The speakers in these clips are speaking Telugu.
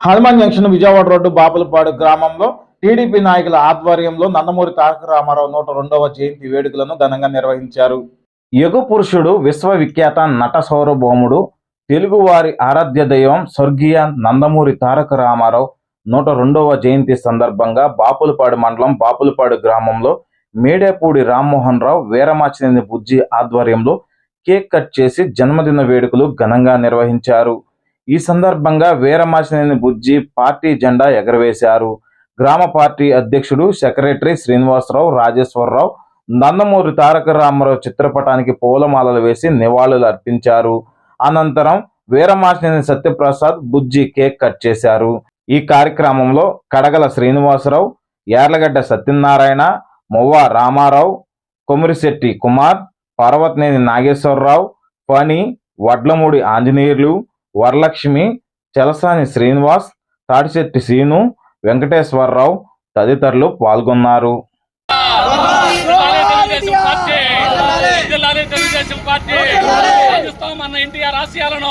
హనుమాన్ జంక్షన్ విజయవాడ రోడ్డు బాపులపాడు గ్రామంలో టీడీపీ నాయకుల ఆధ్వర్యంలో నందమూరి తారక రామారావు నూట రెండవ జయంతి వేడుకలను ఘనంగా నిర్వహించారు. యుగ పురుషుడు విశ్వవిఖ్యాత నట సౌరభౌముడు తెలుగువారి ఆరాధ్య దైవం స్వర్గీయ నందమూరి తారక రామారావు నూట రెండవ జయంతి సందర్భంగా బాపులపాడు మండలం బాపులపాడు గ్రామంలో మేడేపూడి రామ్మోహన్ రావు వీరమాచినేని బుజ్జి ఆధ్వర్యంలో కేక్ కట్ చేసి జన్మదిన వేడుకలు ఘనంగా నిర్వహించారు. ఈ సందర్భంగా వీరమాచినేని బుజ్జి పార్టీ జెండా ఎగరవేశారు. గ్రామ పార్టీ అధ్యక్షుడు సెక్రటరీ శ్రీనివాసరావు రాజేశ్వరరావు నందమూరి తారక రామారావు చిత్రపటానికి పూలమాలలు వేసి నివాళులు అర్పించారు. అనంతరం వీరమాచినేని సత్యప్రసాద్ బుజ్జి కేక్ కట్ చేశారు. ఈ కార్యక్రమంలో కడగల శ్రీనివాసరావు యార్లగడ్డ సత్యనారాయణ మొవ్వ రామారావు కొమిరిశెట్టి కుమార్ పర్వతనేని నాగేశ్వరరావు ఫణి వడ్లమూడి ఆంజనేయులు వరలక్ష్మి చలసాని శ్రీనివాస్ తాడిశెట్టి సీను వెంకటేశ్వరరావు తదితరులు పాల్గొన్నారు. తెలుగుదేశం పార్టీ జిల్లాలే తెలుగుదేశం పార్టీ సాధిస్తామన్న ఎన్టీఆర్ ఆశయాలను.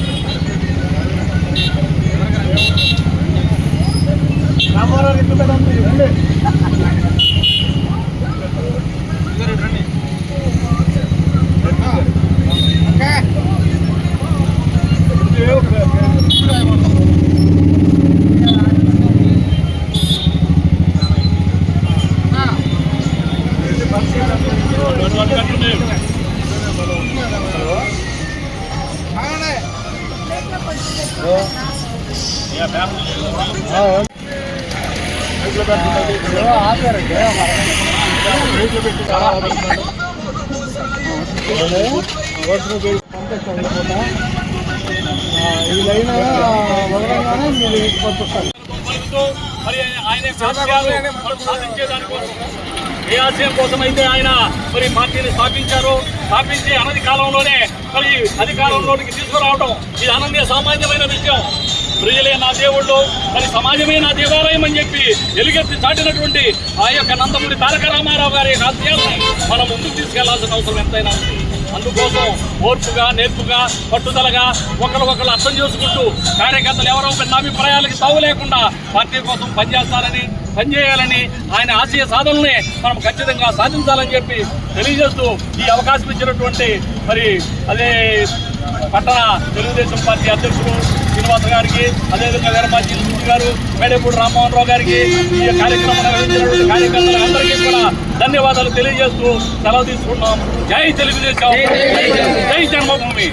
ఈ లైన్ వదలంగానే మీరు పంపిస్తారు మరి ఆయన ఆశయాలు ఏ ఆశయం కోసం అయితే ఆయన మరి పార్టీని స్థాపించారు స్థాపించి అనతి కాలంలోనే మరి అధికారంలోనికి తీసుకురావడం ఇది అనన్య సామాన్యమైన విషయం. ప్రజలే నా దేవుళ్ళు మరి సమాజమే నా దేవాలయం అని చెప్పి ఎలుగెత్తి చాటినటువంటి ఆ యొక్క నందమూరి తారక రామారావు గారి యొక్క ఆశయాలను మనం ముందుకు తీసుకెళ్ళాల్సిన అవసరం ఎంతైనా ఉంది. అందుకోసం ఓర్పుగా నేర్పుగా పట్టుదలగా ఒకరు ఒకరు అర్థం చేసుకుంటూ కార్యకర్తలు ఎవరో పెద్ద అభిప్రాయాలకి తావు లేకుండా పార్టీ కోసం పనిచేస్తారని పనిచేయాలని ఆయన ఆశయ సాధనల్ని మనం ఖచ్చితంగా సాధించాలని చెప్పి తెలియజేస్తూ ఈ అవకాశం ఇచ్చినటువంటి మరి అదే పట్టణ తెలుగుదేశం పార్టీ అధ్యక్షుడు శ్రీనివాస గారికి అదేవిధంగా వీరపాటి గారు మేడపూడి రామ్మోహన్ రావు గారికి ఈ కార్యక్రమం నిర్వహించినటువంటి కార్యకర్తలకు ధన్యవాదాలు తెలియజేస్తూ సెలవు తీసుకున్నాం జై తెలుగుదేశం. జై జన్మభూమి.